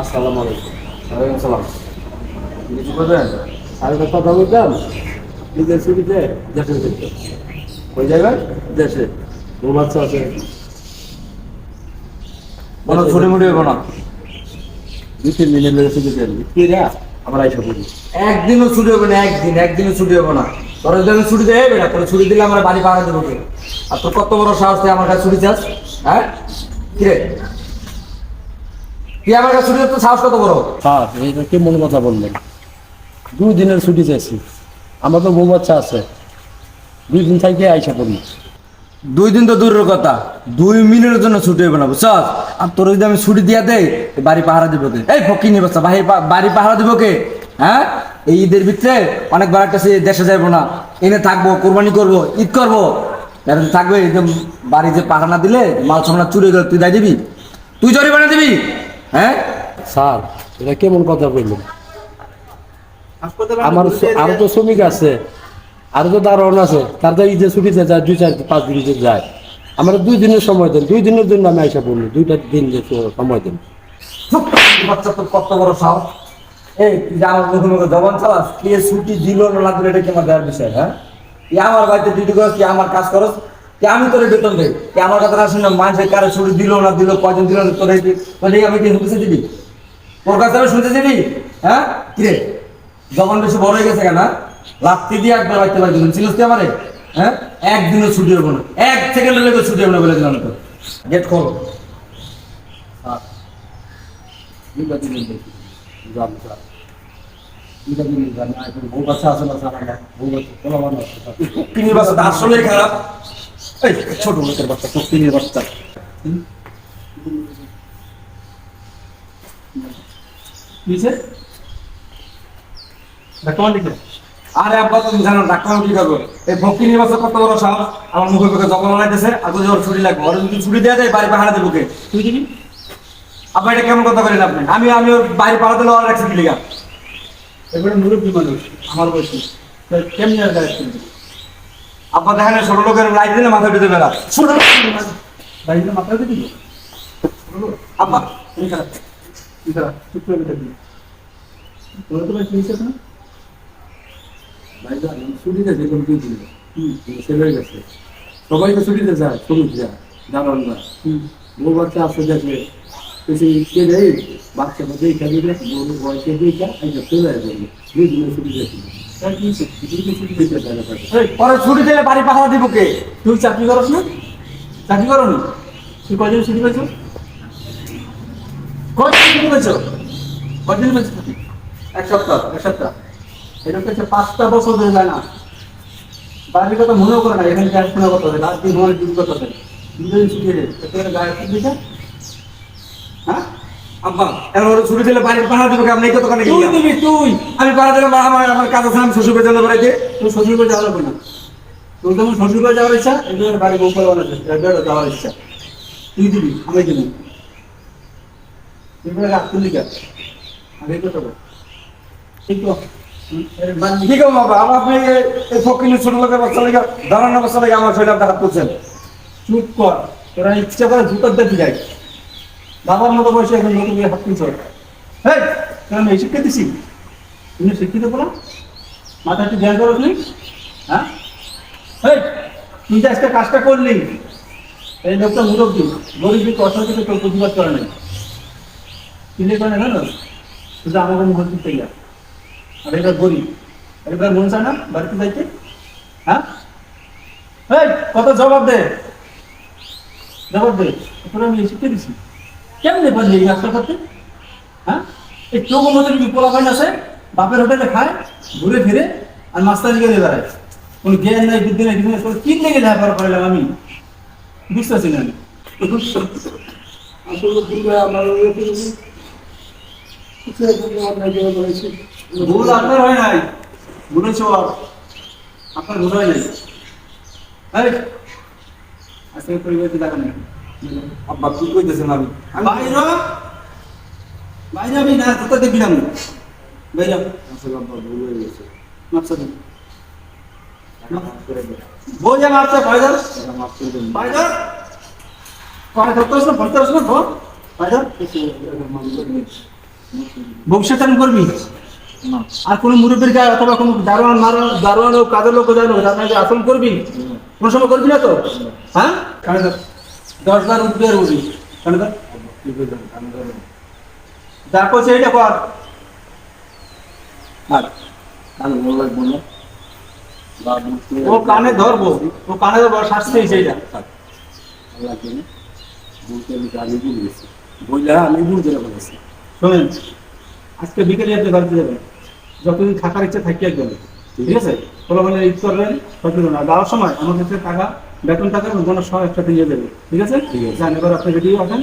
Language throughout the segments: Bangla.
আসসালামু আলাইকুম। ওয়ালাইকুম সালাম। কিছু করবেন তো কথা বলতাম নিজের ছুটিতে দেশে যেতে কই যাবেন দেশে। বউ বাচ্চা আছে। কোনো ছুটি মুটি হইব না। দুই তিন দিনের লেগে ছুটি দেন। কি রে আমরা আইসা পড়ি একদিনও ছুটি হবে না একদিন একদিনও ছুটি হবে না। তোর যদি আমি ছুটি দেয় বেটা তোর ছুটি দিলে আমার বাড়ি পাহাড়ে দেবো আর তোর কত বড় সাহস তুই আমার কাছে ছুটি চাস? হ্যাঁ? কিরে? তুই আমার কাছে ছুটি দিতে সাহস কত বড়? হ্যাঁ এটা কেমন কথা বললেন? দুই দিনের ছুটি চাইছি। আমার তো বউ বাচ্চা আছে। দুই দিন থেকে আইসা পড়ি। দুই দিন তো দূরের কথা। দুই মিনিটের জন্য ছুটি হবে না বুঝছস আর তোর যদি আমি ছুটি দিয়া দেই বাড়ি পাহারা দিব কে? এই ফকির নিয়ে বাচ্চা বাড়ি বাড়ি পাহারা দিব কে? হ্যাঁ? এই ঈদের ভিতরে অনেকবার একটা সে দেশে যাইবো না। এনে থাকব কোরবানি করব ঈদ করব। এর থাকবে এই যে বাড়ি যে পাহারা না দিলে মাল সামনা চুরি গেলে তুই দায় দিবি? তুই জরিমানা দিবি? হ্যাঁ? স্যার এটা কেমন কথা বললেন আমার আরও তো শ্রমিক আছে আরও তো দারোয়ান আছে তার তো ঈদের ছুটিতে যায় দুই চার পাঁচ দিন যায়। আমার দুই দিনের সময় দেন দুই দিনের জন্য আমি আইসা পড়লি দুইটা দিন যে সময় দেন। বাচ্চা তোর কত বড় সাহস। এই তুই আমার মুখে মুখে জবান চালাস কে ছুটি দিল না না এটা কি আমার দেওয়ার বিষয় হ্যাঁ? আমার বাড়িতে ডিউটি করস কি আমার কাজ করস কি আমি তোরে বেতন দেই। আমার কথা শুনে মানুষের কারে ছুটি দিল না দিল, কয়জন দিল না তোর এই আমি কি শুনতে দিবি তোর কাছে আমি শুনতে দিবি হ্যাঁ? কিরে? যখন বেশি বড় হয়ে গেছে কেন হ্যাঁ? লাত্তি দিয়ে একবার বাড়ি দিলেন ছিলিস তুই আমারে? হ্যাঁ? একদিনও ছুটি হবে না। এক সেকেন্ডের লেগে ছুটি হবে না বলে দিলাম তো গেট খোল। বাচ্চা আসলেই খারাপ। ছোট লোকের বাচ্চা তো বাচ্চা। নিচে? ডাক্তার লিখে আরে আব্বা তুমি জানো ডাক্তার কি করব এই ভক্তি বাচ্চা কত বড় সাহস আমার মুখে মুখে জগন লাগাইতেছে আর যদি ওর ছুটি লাগবে। ওর যদি ছুটি দেওয়া যায় বাড়ি পাহাড়া দেবো তুই আব্বা এটা কেমন কথা বলেন আপনি? আমি আমি ওর বাড়ি পাহাড়া দিলে ওর রাখছি কি লিগা? এবারে মুরব্বী মানুষ আমার বয়সী। কেমনি আর আব্বা দেখেন ছোট লোকের লাইট দিলে মাথা পেতে বেড়া। ছোট বাড়িতে মাথায় দিয়ে দিবি? আব্বা তুমি খারাপ তুই খারাপ চুপ করে তো না? ভাই ছুটিতে যে কোনো দুই দিন ছেলে গেছে। সবাই তো ছুটিতে যায় শ্রমিক যায়। দারোয়ান যায় বউ বাচ্চা আছে দেখলে কিছু কে দেয়? বাচ্চা দেখে দিলে গরু বয়সে দেখে চলে আসবে। দুই দিনের ছুটি পরে ছুটি দিলে বাড়ি পাহাড়া দিব কে? তুই চাকরি করস না? চাকরি করো নি তুই কয়দিন ছুটি পেয়েছ? কয়দিন ছুটি পেয়েছ? কয়দিন পেয়েছ এক সপ্তাহ এক সপ্তাহ। এটা হচ্ছে পাঁচটা বছর ধরে যায় না। বাড়ির কথা মনেও করে না, এখানে গ্যাস শোনা করতে হবে, রাত দিন মনে ডিউটি করতে হবে। দুদিন ছুটি গায়ে ছুটি হ্যাঁ? আব্বা এখন ওর ছুটি দিলে বাড়ি পাহাড়া দিব আপনি তুই দিবি তুই। আমি পাহাড়া দিলে আমার আমার- আমার কাজ আছে আমি শ্বশুর তুই শ্বশুর করে যাওয়া লাগবে না। তোর শ্বশুর যাওয়ার ইচ্ছা এগুলো বাড়ি বউ করে যাওয়ার ইচ্ছা। তুই দিবি আমি দিব। তুই রাখ তুলি গা আগে কথা ঠিক তো। কি বাবা আমার আপনি এই- এই ফকিনের ছোট লোকের বাচ্চা লেগে দাঁড়ানো বাচ্চা লেগে আমার শরীরে হাত তুলছেন চুপ কর তোরা ইচ্ছা করে জুতার দিয়ে যাই। বাবার মতো বয়সে এখন নতুন হাত তুলছ। হ্যাঁ আমি এই শিক্ষা দিছি? তুমি শিক্ষিত বলো মাথা একটু জ্ঞান করো তুই হ্যাঁ? তুই যে আজকে কাজটা করলি, এই লোকটা মুরব্বী, গরিব দিকে অর্থনীতি তোর প্রতিবাদ করে নাই। কিনে করে না শুধু আমাকে মুখ দিতে গিয়া আর এটা গরিব এবার মন চায় না বাড়িতে যাইতে? হ্যাঁ? কত জবাব দে। জবাব দে তোরা আমি শিখতে দিছি। কেমনে পারলি এই কাজটা করতে হ্যাঁ? এই চোখ মধ্যে যদি পোলা পাইন আছে বাপের হোটেলে খায় ঘুরে ফিরে আর মাস্টার গেলে বেড়ায়। কোনো জ্ঞান নাই বুদ্ধি নাই কিছু নাই তোর কি লেগে লেখাপড়া করাইলাম আমি। বুঝতেছি না আমি। ভুল আপনার হয় নাই। ভুল হয়েছে আপনার ভুল হয় নাই। আজকে পরিবারকে দেখা নেই। আব্বা কি কইতেছেন আমি বাইরে বাইরে না দেখবি না বাইরে আসলে আব্বা ভুল হয়ে গেছে। মাপসা দিন মাপসা কয়। ভবিষ্যৎ করবি? আর কোনো মুরব্বীর গায়ে অথবা কোনো দারোয়ান মারো দারোয়ান হোক কাজের লোক জানো আপনাকে আসল করবি? কোনো সময় করবি না তো? হ্যাঁ? কানে ধর। দশ আর উঠবি কর। আর না? বা বুঝতে ও কানে ধরবো। ও কানে ধরবো শাস্তি বলতে আমি বইলা করে শোনেন আজকে বিকেলে আপনি বাড়িতে যাবেন। যতদিন থাকার ইচ্ছা থাকি একদম। ঠিক আছে? মানে ঈদ করবেন সচেতন না যাওয়ার সময় আমার কাছে টাকা বেতন টাকা বোনাস সহ একসাথে নিয়ে যাবে। ঠিক আছে। যান এবার আপনি রেডি আছেন?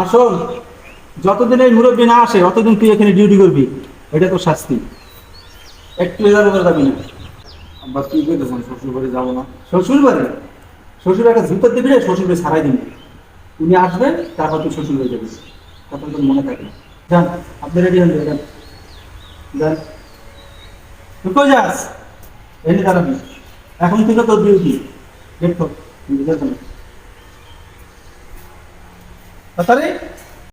আর শোন যতদিন এই মুরব্বী না আসে অতদিন তুই এখানে ডিউটি করবি। এটা তো শাস্তি। একটু এদার উপরে যাবি না। আবার কি করতেছেন শ্বশুর বাড়ি যাব না। শ্বশুর বাড়ি শ্বশুর একটা জুতোর দিবি রে শ্বশুর বাড়ি সারাই দিবি। উনি আসবেন তারপর তুই শ্বশুর বাড়ি যাবি। তখন তোর মনে থাকে না যান আপনি রেডি হন যান যান তুই কই যাস? এনে দাঁড়াবি। এখন থেকে তোর ডিউটি দেখো তাড়াতাড়ি